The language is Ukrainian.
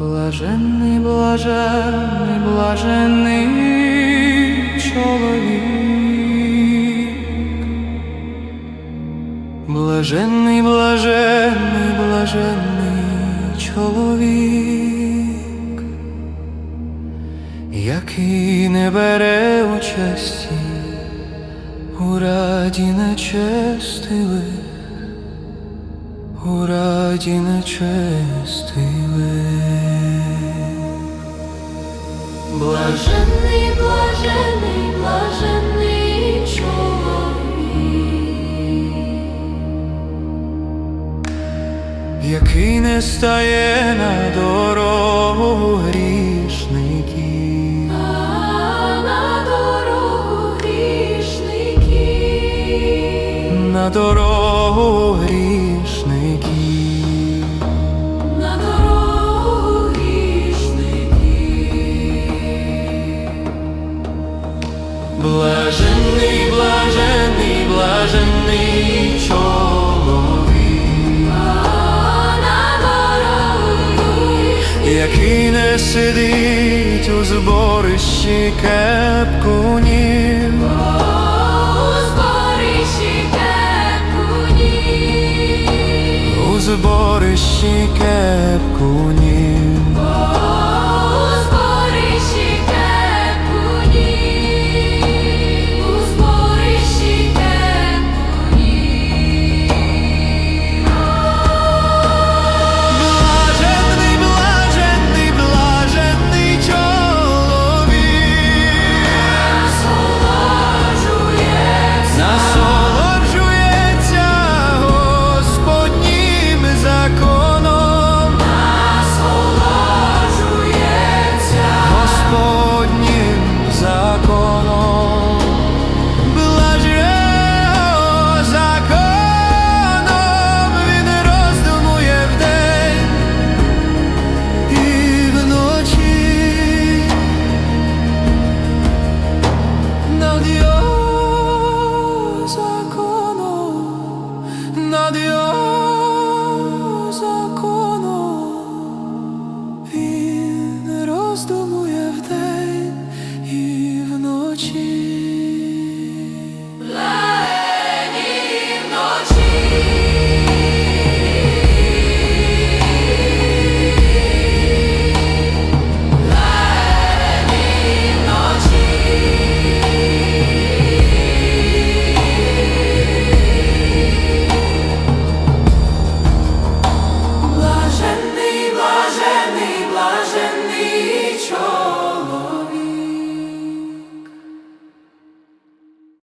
блаженний, блаженний чоловік. Блаженний, блаженний, блаженний чоловік, який не бере участі у раді нечестивих, у раді нечестивих. Блаженний, блаженний, блаженний чоловік, який не стає на дорогу грішників, а на дорогу грішників, на дорогу грішників. на дорогу грішників. Блаженний, блаженний, блаженний чоловік, на дорогу який не сидить у зборищі кепкунів, у зборищі кепкунів. у